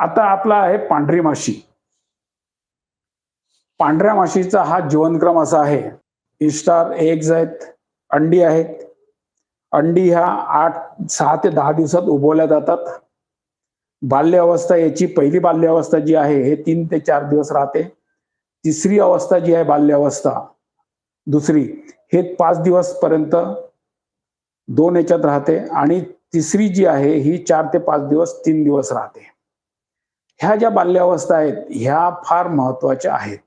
आता आपला आहे पांढरी माशी. पांढऱ्या माशीचा हा जीवनक्रम असा आहे. इस्टार एग्ज आहेत अंडी आहेत. अंडी ह्या आठ सहा ते दहा दिवसात उभवल्या जातात. बाल्यावस्था याची पहिली बाल्यावस्था जी आहे हे तीन ते चार दिवस राहते. तिसरी अवस्था जी आहे बाल्यावस्था दुसरी हे पाच दिवस पर्यंत दोन याच्यात राहते आणि तिसरी जी आहे ही चार ते पाच दिवस तीन दिवस राहते. ह्या ज्या बाल्यावस्था आहेत ह्या फार महत्त्वाच्या आहेत.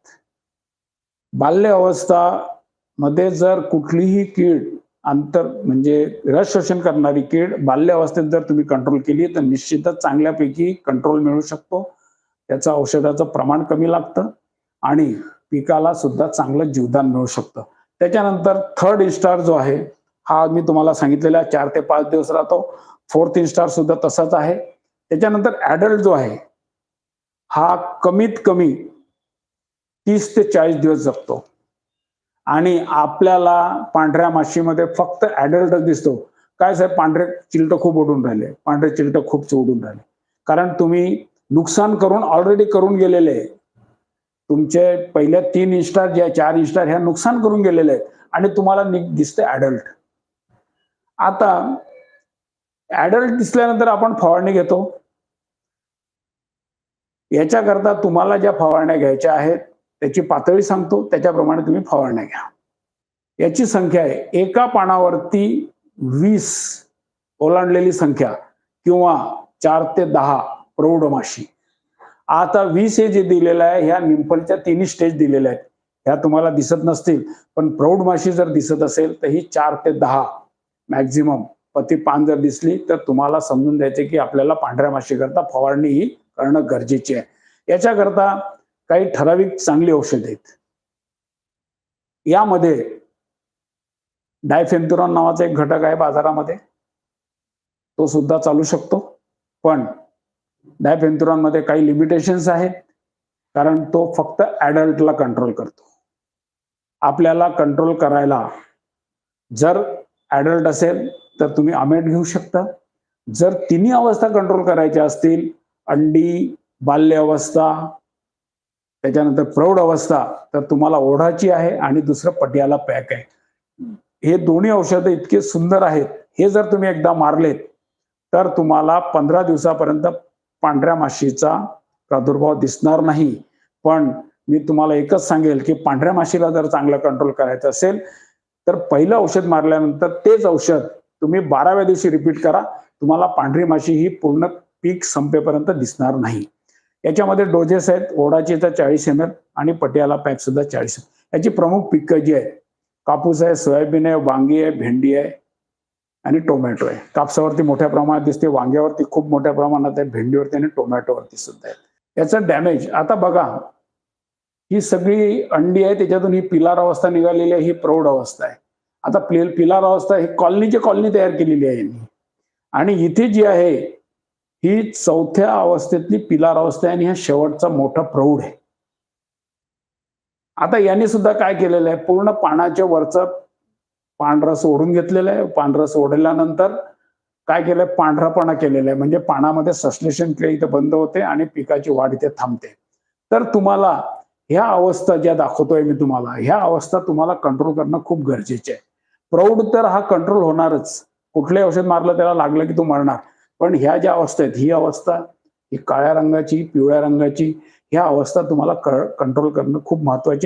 बाल्यावस्था मध्ये जर कुठलीही कीड अंतर म्हणजे रस शोषण करणारी कीड बाल्यावस्थेत जर तुम्ही कंट्रोल केली तर निश्चितच चांगल्यापैकी कंट्रोल मिळू शकतो. त्याचं औषधाचं प्रमाण कमी लागतं आणि पिकाला सुद्धा चांगलं जीवदान मिळू शकतं. त्याच्यानंतर थर्ड इन्स्टार जो आहे हा मी तुम्हाला सांगितलेला चार ते पाच दिवस राहतो. फोर्थ इन्स्टार सुद्धा तसाच आहे. त्याच्यानंतर ऍडल्ट जो आहे हा कमीत कमी तीस ते चाळीस दिवस जगतो. आणि आपल्याला पांढऱ्या माशीमध्ये फक्त ऍडल्टच दिसतो. काय साहेब पांढरे चिलट खूप उडून राहिले. पांढरे चिलट खूप उडून राहिले. कारण तुम्ही नुकसान करून ऑलरेडी करून गेलेले. तुमचे पहिल्या तीन इन्स्टार जे चार इन्स्टार ह्या नुकसान करून गेलेले आहेत. आणि तुम्हाला दिसते ऍडल्ट आता ऍडल्ट दिसल्यानंतर आपण फवारणी घेतो. याच्याकरता तुम्हाला ज्या फवारण्या घ्यायच्या आहेत त्याची पातळी सांगतो. त्याच्याप्रमाणे तुम्ही फवारण्या घ्या. याची संख्या आहे. एका पानावरती वीस ओलांडलेली संख्या किंवा चार ते दहा प्रौढ माशी आता वीस हे जे दिलेलं आहे ह्या निंपलच्या तिन्ही स्टेज दिलेल्या आहेत. ह्या तुम्हाला दिसत नसतील पण प्रौढ माशी जर दिसत असेल तर ही चार ते दहा मॅक्झिमम पती पान जर दिसली तर तुम्हाला समजून द्यायचे की आपल्याला पांढऱ्या माशीकरता फवारणी ही करणं गरजेचे आहे. याच्याकरता काही ठराविक चांगली औषध आहेत. यामध्ये डायफेन्थुरॉन नावाचा एक घटक आहे बाजारामध्ये. तो सुद्धा चालू शकतो. पण डायफेन्थुरॉनमध्ये काही लिमिटेशन्स आहेत. कारण तो फक्त ॲडल्टला कंट्रोल करतो. आपल्याला कंट्रोल करायला जर ॲडल्ट असेल तर तुम्ही अमेट घेऊ शकता. जर तिन्ही अवस्था कंट्रोल करायच्या असतील अंडी बाल्य अवस्था त्याच्यानंतर प्रौढ अवस्था तर तुम्हाला ओढाची आहे आणि दुसरं पटियाला पॅक आहे. हे दोन्ही औषधं इतके सुंदर आहेत. हे जर तुम्ही एकदा मारलेत तर तुम्हाला पंधरा दिवसापर्यंत पांढऱ्या माशीचा प्रादुर्भाव दिसणार नाही. पण मी तुम्हाला एकच सांगेल की पांढऱ्या माशीला जर चांगलं कंट्रोल करायचं असेल तर पहिलं औषध मारल्यानंतर तेच औषध तुम्ही बाराव्या दिवशी रिपीट करा. तुम्हाला पांढरी माशी ही पूर्ण पीक संपेपर्यंत दिसणार नाही. याच्यामध्ये डोजेस आहेत ओडाचे तर चाळीस एम एल आणि पटियाला पॅक सुद्धा चाळीस याची प्रमुख पिकं जी आहेत कापूस आहे सोयाबीन आहे वांगी आहे भेंडी आहे आणि टोमॅटो आहे. कापसावरती मोठ्या प्रमाणात दिसते वांग्यावरती खूप मोठ्या प्रमाणात आहे भेंडीवरती आणि टोमॅटोवरती सुद्धा आहे याचं डॅमेज आता बघा ही सगळी अंडी आहे त्याच्यातून ही पिलार अवस्था निघालेली आहे ही प्रौढ अवस्था आहे. आता प्ले पिलार अवस्था ही कॉलनीची कॉलनी तयार केलेली आहे यांनी. आणि इथे जी आहे ही चौथ्या अवस्थेतली पिलार अवस्था आहे आणि हा शेवटचा मोठा प्रौढ आहे. आता यांनी सुद्धा काय केलेलं आहे? पूर्ण पानाच्या वरचं पांढरस सोडून घेतलेलं आहे. पांढरस सोडल्यानंतर काय केलंय? पांढरापणा केलेला आहे. म्हणजे पानामध्ये सस्लेशन क्रिया इथे बंद होते आणि पिकाची वाढ इथे थांबते. तर तुम्हाला ह्या अवस्था ज्या दाखवतोय मी तुम्हाला ह्या अवस्था तुम्हाला कंट्रोल करणं खूप गरजेचे आहे. प्रौढ तर हा कंट्रोल होणारच. कुठलंही औषध मारलं त्याला लागलं की तू मरणार. पण ह्या ज्या अवस्था आहेत ही अवस्था ही काळ्या रंगाची पिवळ्या रंगाची ह्या अवस्था तुम्हाला कंट्रोल करणं खूप महत्वाची